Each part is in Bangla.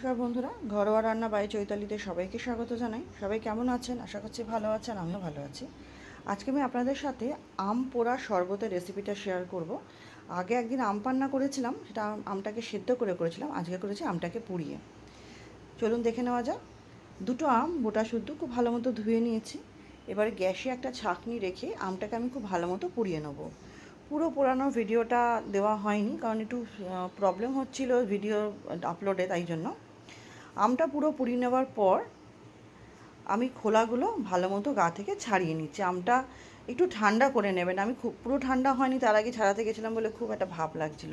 নমস্কার বন্ধুরা, ঘরোয়া রান্না বাই চৈতালিতে সবাইকে স্বাগত জানাই। সবাই কেমন আছেন? আশা করছি ভালো আছেন, আমিও ভালো আছি। আজকে আমি আপনাদের সাথে আম পোড়া শরবতের রেসিপিটা শেয়ার করব। আগে একদিন আম পান্না করেছিলাম, সেটা আমটাকে সেদ্ধ করে করেছিলাম, আজকে করেছি আমটাকে পুড়িয়ে। চলুন দেখে নেওয়া যাক। দুটো আম গোটা শুদ্ধ, খুব ভালো মতো ধুয়ে নিয়েছি। এবারে গ্যাসে একটা ছাঁকনি রেখে আমটাকে আমি খুব ভালো মতো পুড়িয়ে নেব। পুরো পোড়ানো ভিডিওটা দেওয়া হয়নি, কারণ একটু প্রবলেম হচ্ছিল ভিডিও আপলোডে তাই জন্য। আমটা পুরো পুড়িয়ে নেওয়ার পর আমি খোলাগুলো ভালো মতো গা থেকে ছাড়িয়ে নিচ্ছি। আমটা একটু ঠান্ডা করে নেবেন। আমি খুব, পুরো ঠান্ডা হয়নি, তার আগে ছাড়াতে গেছিলাম বলে খুব একটা ভাব লাগছিল।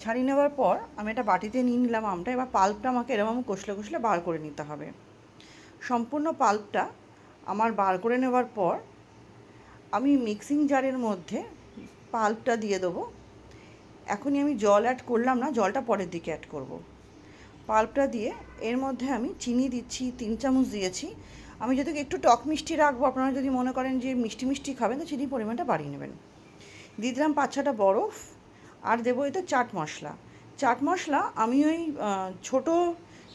ছাড়িয়ে নেওয়ার পর আমি একটা বাটিতে নিয়ে নিলাম আমটা, এবার পাল্পটা আমাকে এরকম কষলে কষলে বার করে নিতে হবে। সম্পূর্ণ পাল্পটা আমার বার করে নেওয়ার পর আমি মিক্সিং জারের মধ্যে পাল্পটা দিয়ে দেবো। এখনই আমি জল অ্যাড করলাম না, জলটা পরের দিকে অ্যাড করব। পাল্পটা দিয়ে এর মধ্যে আমি চিনি দিচ্ছি, তিন চামচ দিয়েছি। আমি যদি একটু টক মিষ্টি রাখব, আপনারা যদি মনে করেন যে মিষ্টি মিষ্টি খাবেন, তো চিনির পরিমাণটা বাড়িয়ে নেবেন। দিয়ে দিলাম পাঁচ ছটা বরফ, আর দেবো এতে চাট মশলা। চাট মশলা আমি ওই ছোটো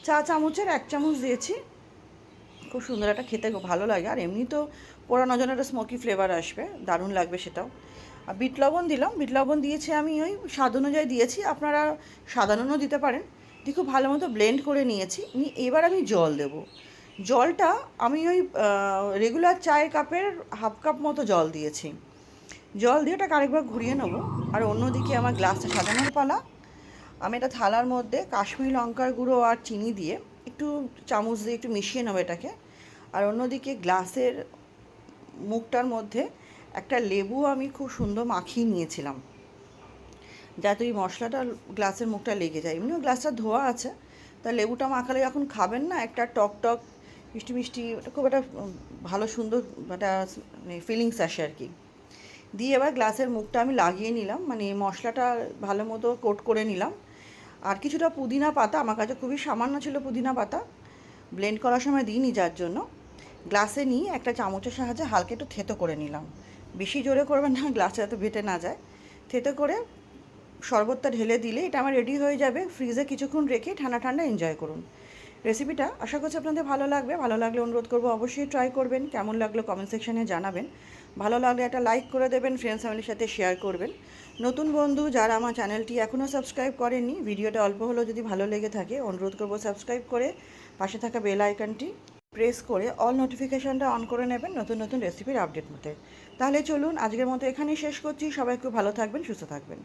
চা চামচের এক চামচ দিয়েছি। খুব সুন্দর একটা খেতে ভালো লাগে। আর এমনি তো পোড়ানোর জন্য একটা স্মোকি ফ্লেভার আসবে, দারুণ লাগবে সেটাও। আর বিট লবণ দিলাম। বিট লবণ দিয়েছি আমি ওই স্বাদ অনুযায়ী দিয়েছি। আপনারা সাধারণও দিতে পারেন। দিয়ে খুব ভালো মতো ব্লেন্ড করে নিয়েছি। নিয়ে এবার আমি জল দেব। জলটা আমি ওই রেগুলার চায়ের কাপের হাফ কাপ মতো জল দিয়েছি। জল দিয়ে ওটাকে আরেকবার ঘুরিয়ে নেব। আর অন্যদিকে আমার গ্লাসটা সাজানোর পালা। আমি এটা থালার মধ্যে কাশ্মীর লঙ্কার গুঁড়ো আর চিনি দিয়ে একটু চামচ দিয়ে একটু মিশিয়ে নেব এটাকে। আর অন্যদিকে গ্লাসের মুখটার মধ্যে একটা লেবু আমি খুব সুন্দর মাখিয়ে নিয়েছিলাম। যাতে ওই মশলাটা গ্লাসের মুখটা লেগে যায়। এমনিও গ্লাসটা ধোয়া আছে, তা লেবুটা মাখালে যখন খাবেন না, একটা টক টক, মিষ্টি মিষ্টি খুব একটা ভালো সুন্দর একটা মানে ফিলিংস আসে আর কি। দিয়ে এবার গ্লাসের মুখটা আমি লাগিয়ে নিলাম মানে মশলাটা ভালো মতো কোট করে নিলাম। আর কিছুটা পুদিনা পাতা, আমার কাছে খুবই সামান্য ছিল পুদিনা পাতা ব্লেন্ড করার সময় দিইনি যার জন্য। গ্লাসে নিয়ে একটা চামচের সাহায্যে হালকা একটু থেতো করে নিলাম। বেশি জোরে করবেন না গ্লাসে যাতে বেটে না যায়। থেতো করে শরবতটা ঢেলে দিলে এটা আমার রেডি হয়ে যাবে। ফ্রিজে কিছুক্ষণ রেখে ঠান্ডা ঠান্ডা এনজয় করুন। রেসিপিটা আশা করছি আপনাদের ভালো লাগবে। ভালো লাগলে অনুরোধ করব অবশ্যই ট্রাই করবেন। কেমন লাগল কমেন্ট সেকশনে জানাবেন। ভালো লাগলে একটা লাইক করে দেবেন ফ্রেন্ডস ফ্যামিলির সাথে শেয়ার করবেন। নতুন বন্ধু যারা আমার চ্যানেলটি এখনও সাবস্ক্রাইব করেননি, ভিডিওটা অল্প হলেও যদি ভালো লেগে থাকে, অনুরোধ করব সাবস্ক্রাইব করে পাশে থাকা বেল আইকনটি প্রেস করে অল নোটিফিকেশানটা অন করে নেবেন নতুন নতুন রেসিপির আপডেট মতে তাহলে চলুন, আজকের মতো এখানেই শেষ করছি। সবাই খুব ভালো থাকবেন, সুস্থ থাকবেন।